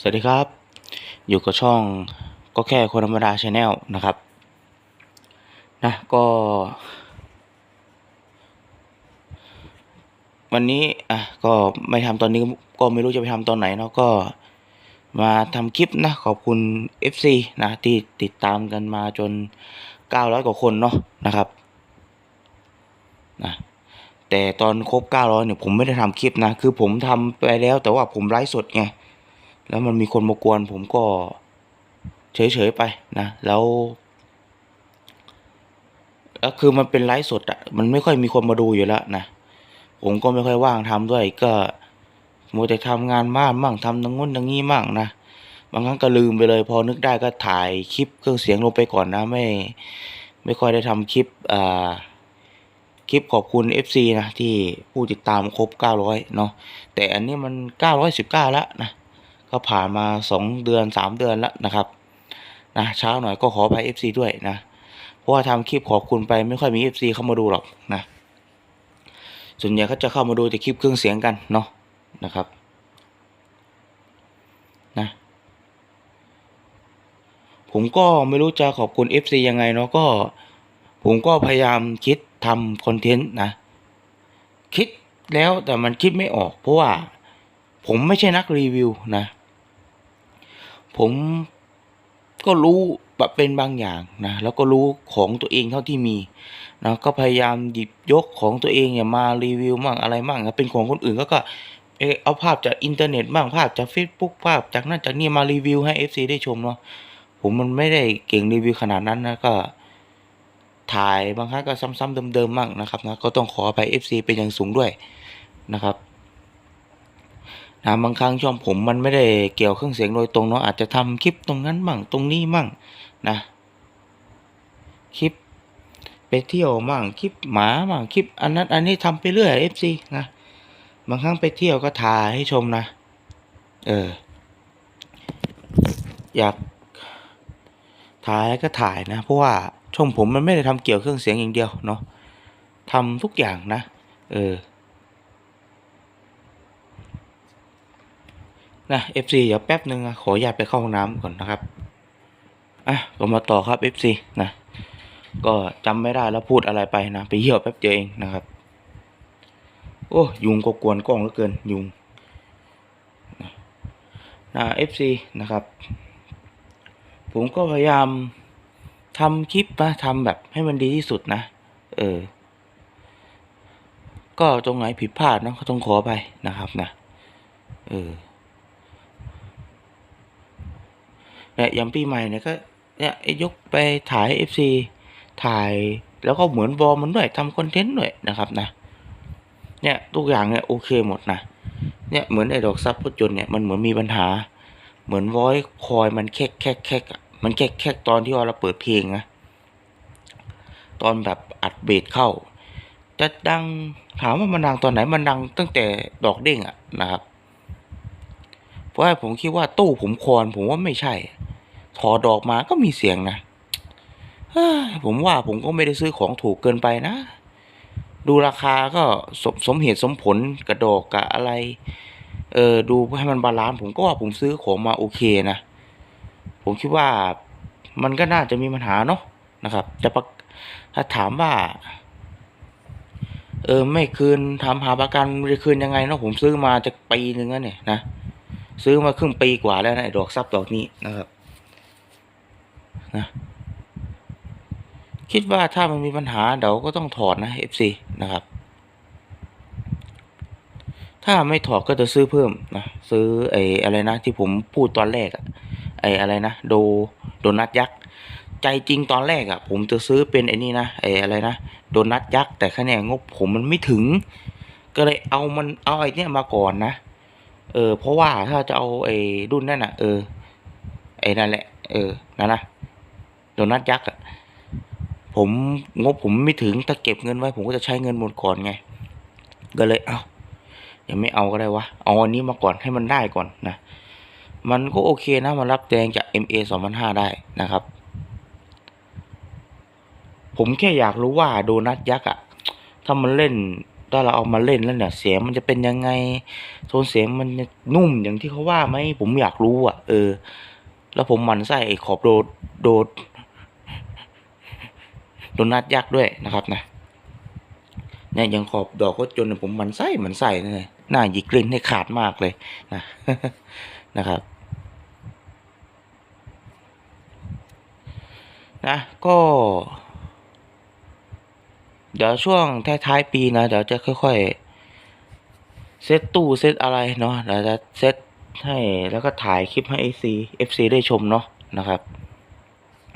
สวัสดีครับ อยู่กับช่องก็แค่คนธรรมดาชาแนลนะครับนะก็ วันนี้อะก็ไม่ทำตอนนี้ก็ไม่รู้จะไปทำตอนไหนเนาะก็มาทำคลิปนะ ขอบคุณ FC นะที่ติดตามกันมาจน 900 กว่าคนเนาะนะครับนะแต่ตอนครบ 900 เนี่ยผมไม่ได้ทำคลิปนะ คือผมทำไปแล้วแต่ว่าผมไลฟ์สดไง แล้วมันมีคนมากวน ผมก็เฉยๆไปนะแล้วแล้วคือมันเป็นไลฟ์สดอะมันไม่ค่อยมีคนมาดูอยู่แล้วนะผมก็ไม่ค่อยว่างทำด้วย ก็มัวแต่ทำงานบ้านมั่งทำตรงนู้นตรงนี้มั่งนะบางครั้งก็ลืมไปเลย พอนึกได้ก็ถ่ายคลิปเครื่องเสียงลงไปก่อนนะไม่ ไม่ค่อยได้ทำคลิปอ่าคลิปขอบคุณ FC นะที่ผู้ติดตามครบ 900 เนาะแต่อันนี้มัน 919 แล้วนะ ก็ผ่านมาสองเดือนสามเดือนแล้วนะครับนะเช้าหน่อยก็ขออภัย FC ด้วยนะเพราะว่าทำคลิปขอบคุณไปไม่ค่อยมี FC เข้ามาดูหรอกนะส่วนใหญ่เขาจะเข้ามาดูแต่คลิปเครื่องเสียงกันเนาะนะครับนะผมก็ไม่รู้จะขอบคุณ FC ยังไงเนาะก็ผมก็พยายามคิดทำคอนเทนต์นะ คิดแล้วแต่มันคิดไม่ออก เพราะว่าผมไม่ใช่นักรีวิวนะ ผมก็รู้แบบเป็นบางอย่างนะแล้วก็รู้ของตัวเองเท่าที่มีนะก็พยายามหยิบยกของตัวเองเนี่ยมารีวิวมั่งอะไรมั่งนะเป็นของคนอื่นก็ก็เออเอาภาพจากอินเทอร์เน็ตบ้างภาพจาก Facebook ภาพจากนั่นจากนี่มารีวิวให้ FC ได้ชมเนาะผมมันไม่ได้เก่งรีวิวขนาดนั้นนะก็ถ่ายบางครั้งก็ซ้ำๆเดิมๆมั่งนะครับนะก็ต้องขออภัย FC เป็นอย่างสูงด้วยนะครับ นะบางครั้งช่องผมมันไม่ได้เกี่ยวเครื่องเสียงโดยตรงเนาะอาจจะทำคลิปตรงนั้นมั่งตรงนี้มั่งนะคลิปไปเที่ยวมั่งคลิปหมามั่งคลิป อันนั้นอันนี้ทำไปเรื่อย FC นะบางครั้งไปเที่ยวก็ถ่ายให้ชมนะ เออ อยากถ่ายก็ถ่ายนะ เพราะว่าช่องผมมันไม่ได้ทำเกี่ยวเครื่องเสียงอย่างเดียวเนาะทำทุกอย่างนะ เออ นะ FC เดี๋ยวแป๊บหนึ่งนะขออยากไปเข้าห้องน้ำก่อนนะครับอะก็มาต่อครับ FC นะก็จำไม่ได้แล้วพูดอะไรไปนะ ไปเหี่ยวแป๊บเดียวเองนะครับ โอ้ยุงก็กวนกล้องเหลือเกินยุงนะนะ FC นะครับ ผมก็พยายามทำคลิปนะทำแบบให้มันดีที่สุดนะ เออ ก็ตรงไหนผิดพลาดเนอะก็ต้องขอไปนะครับนะ เออ เนี่ยอย่างปีใหม่เนี่ยก็เนี่ยไอยกไปถ่ายเอฟซีถ่ายแล้วก็เหมือนวอร์มมันด้วยทำคอนเทนต์ด้วยนะครับนะ เนี่ยทุกอย่างเนี่ยโอเคหมดนะ เนี่ยเหมือนไอ้ดอกซับรถยนต์เนี่ยมันเหมือนมีปัญหา เหมือนวอยคอยมันแคกแคกแคกมันแคกแคกตอนที่เราเปิดเพลงนะตอนแบบอัดเบสเข้า จะดังถามว่ามันดังตอนไหนมันดังตั้งแต่ดอกเด้งอะนะครับ เพราะว่าผมคิดว่าตู้ผมคอนผมว่าไม่ใช่ ถอดดอกมาก็มีเสียงนะผมว่าผมก็ไม่ได้ซื้อของถูกเกินไปนะ ดูราคาก็สมสมเหตุสมผลกับดอกกับอะไร เออดูให้มันบาลานซ์ผมก็ว่าผมซื้อของมาโอเคนะ ผมคิดว่ามันก็น่าจะมีปัญหาเนาะนะครับจะประถ้าถามว่า เออไม่คืนทำหาประกันจะคืนยังไงเนาะผมซื้อมาจะปีหนึ่งแล้วเนี่ยนะซื้อมาครึ่งปีกว่าแล้วนะดอกซับดอกนี้นะครับ นะคิดว่าถ้ามันมีปัญหาเดี๋ยวก็ต้องถอดนะ FC นะครับ ถ้าไม่ถอดก็จะซื้อเพิ่มนะซื้อไอ้อะไรนะที่ผมพูดตอนแรกอะไอ้อะไรนะโดโดนัทยักษ์ใจจริงตอนแรกอะผมจะซื้อเป็นไอ้นี่นะไอ้อะไรนะโดนัทยักษ์แต่คะแนนงบผมมันไม่ถึง ก็เลยเอามันเอาไอ้นี่มาก่อนนะเออเพราะว่าถ้าจะเอาไอ้รุ่นนั่นอะเออไอ้นั่นแหละเออนั่นนะ โดนัทยักษ์อะผมงบผมไม่ถึงถ้าเก็บเงินไว้ ผมก็จะใช้เงินหมดก่อนไง ก็เลยเอายังไม่เอาก็ได้วะเอาอันนี้มาก่อนให้มันได้ก่อนนะ มันก็โอเคนะมันรับแรงจาก MA 2005 ได้นะครับ ผมแค่อยากรู้ว่าโดนัทยักษ์อะถ้ามันเล่นถ้าเราเอามาเล่นแล้วเนี่ยเสียงมันจะเป็นยังไง โทนเสียงมันจะนุ่มอย่างที่เขาว่าไหมผมอยากรู้อะเออ แล้วผมหมันไส้ไอ้ขอบโดดโดด โดนัทยักด้วยนะครับนะเนี่ยยังขอบดอกก็จนผมมันไส้หมันไส้เลยหน้าหยิกกลิ้นให้ขาดมากเลยนะนะครับนะก็ เดี๋ยวช่วงท้ายๆปีนะเดี๋ยวจะค่อยๆ เซตตู้เซตอะไรเนาะเดี๋ยวจะเซตให้แล้วก็ถ่ายคลิปให้ FC FC ได้ชมเนาะนะครับ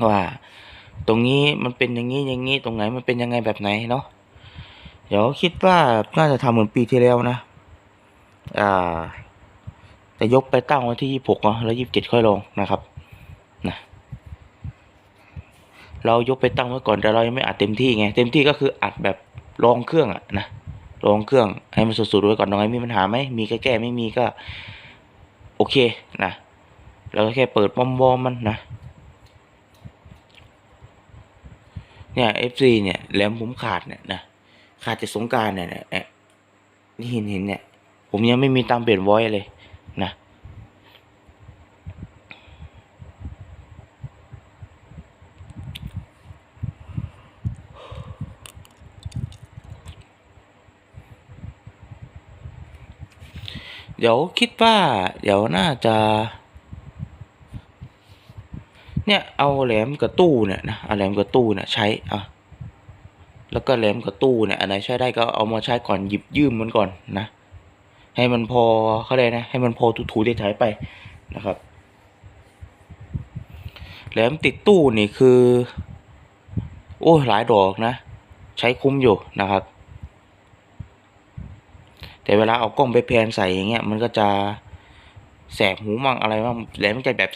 ว่า ตรงนี้มันเป็นอย่างนี้อย่างนี้ตรงไหนมันเป็นยังไงแบบไหนเนาะเดี๋ยวคิดว่าน่าจะทำเหมือนปีที่แล้วนะ อ่า แต่ยกไปตั้งไว้ที่ยี่หกเนาะแล้วยี่สิบเจ็ดค่อยลงนะครับนะเรายกไปตั้งไว้ก่อนแต่เรายังไม่อัดเต็มที่ไงเต็มที่ก็คืออัดแบบลองเครื่องอะนะลองเครื่องให้มันสุดๆไว้ก่อนตรงไหนมีปัญหาไหมมีแก้แก้ไม่มีก็ โอเคนะเราก็แค่เปิดวอมๆมันนะ เนี่ย FC เนี่ยแหลมผมขาดเนี่ยนะขาดจากสงการเนี่ยเนี่ยนี่เห็นเห็นเนี่ย ผมยังไม่มีตังเปลี่ยนไว้เลยนะเดี๋ยวคิดว่า เดี๋ยวน่าจะ เนี่ยเอาแหลมกับตู้เนี่ยนะเอาแหลมกับตู้เนี่ยใช้อะแล้วก็แหลมกับตู้เนี่ยอันไหนใช้ได้ก็เอามาใช้ก่อนหยิบยืมมันก่อนนะ ให้มันพอเขาเลยนะ ให้มันพอถูๆได้ถ่ายไปนะครับ แหลมติดตู้นี่คือ โอ้หลายดอกนะ ใช้คุ้มอยู่นะครับ แต่เวลาเอากล้องไปแพนใส่อย่างเงี้ยมันก็จะ แสบหูมั่งอะไรมั่งแหลมมันจะแบบ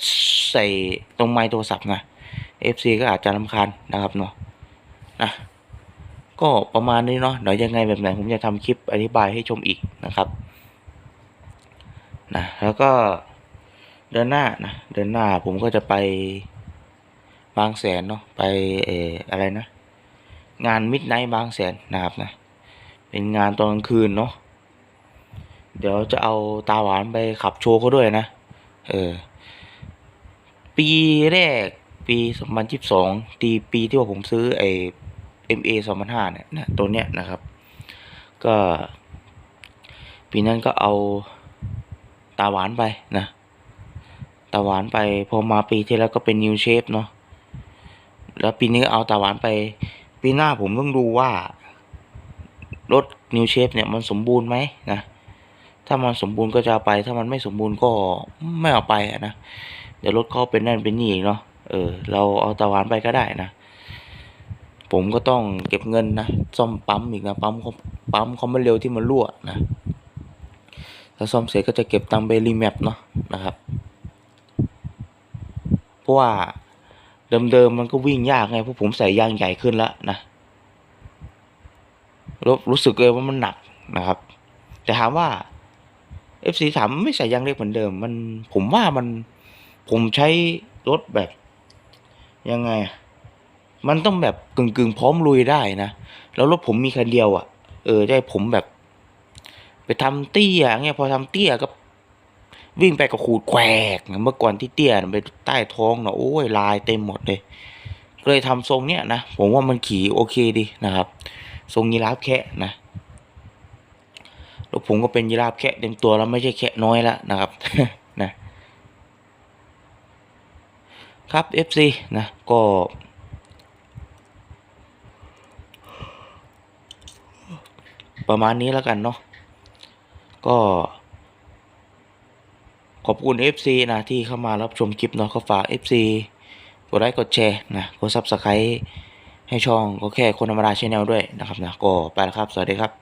ใส่ตรงไมโทรศัพท์นะ FC ก็อาจจะรำคาญนะครับเนาะนะก็ประมาณนี้เนาะเดี๋ยวยังไงแบบไหนผมจะทำคลิปอธิบายให้ชมอีกนะครับนะแล้วก็เดือนหน้านะเดือนหน้าผมก็จะไปบางแสนเนาะไปเอออะไรนะ งานมิดไนท์บางแสนนะครับนะเป็นงานตอนกลางคืนเนาะ เดี๋ยวจะเอาตาหวานไปขับโชว์เขาด้วยนะ เออ ปีแรกปีสองพันยี่สิบสองตีปีที่ว่าผมซื้อไอ้ MA สองพันห้าเนี่ยนะตัวเนี้ยนะครับ ก็ ปีนั้นก็เอาตาหวานไปนะตาหวานไปพอมาปีที่แล้วก็เป็น New Shape เนาะแล้วปีนี้ก็เอาตาหวานไป ปีหน้าผมต้องดูว่ารถ New Shape เนี่ยมันสมบูรณ์ไหมนะ ถ้ามันสมบูรณ์ก็จะเอาไป ถ้ามันไม่สมบูรณ์ก็ไม่เอาไปอะนะ เดี๋ยวรถเขาเป็นนั่นเป็นนี่อีกเนาะ เออ เราเอาตาหวานไปก็ได้นะ ผมก็ต้องเก็บเงินนะ ซ่อมปั๊มอีกนะ ปั๊มเขาปั๊มเขามันเร็วที่มันรั่วนะ ถ้าซ่อมเสร็จก็จะเก็บตังค์ไปรีแมปเนาะนะครับ เพราะว่าเดิมๆมันก็วิ่งยากไง เพราะผมใส่ยางใหญ่ขึ้นแล้วนะรู้สึกเลยว่ามันหนักนะครับ แต่ถามว่า FC ถามไม่ใส่ยางเล็กเหมือนเดิม มันผมว่ามันผมใช้รถแบบ ยังไง มันต้องแบบกึ่งกึ่งๆพร้อมลุยได้นะ แล้วรถผมมีคันเดียวอะ่ะ เออได้ผมแบบ ไปทำเตี้ยเงี้ยพอทำเตี้ยก็วิ่งไปกับขูดแควกเมื่อก่อนที่เตี้ยนไปใต้ท้องเนาะโอ้ยลายเต็มหมดเลยก็เลยทำทรงเนี้ยนะ ผมว่ามันขี่โอเคดีนะครับ ทรงยีราฟแคะนะ แล้วผมก็เป็นยีราฟแคะเต็มตัวแล้วไม่ใช่แคะน้อยแล้วนะครับนะครับ FC นะก็ประมาณนี้แล้วกันเนาะก็ ขอบคุณ FC นะที่เข้ามารับชมคลิปเนาะก็ฝาก FC กดไลค์กดแชร์นะกด Subscribe ให้ช่องก็แค่คนธรรมดาชแนลด้วยนะครับนะก็ไปแล้วครับ สวัสดีครับ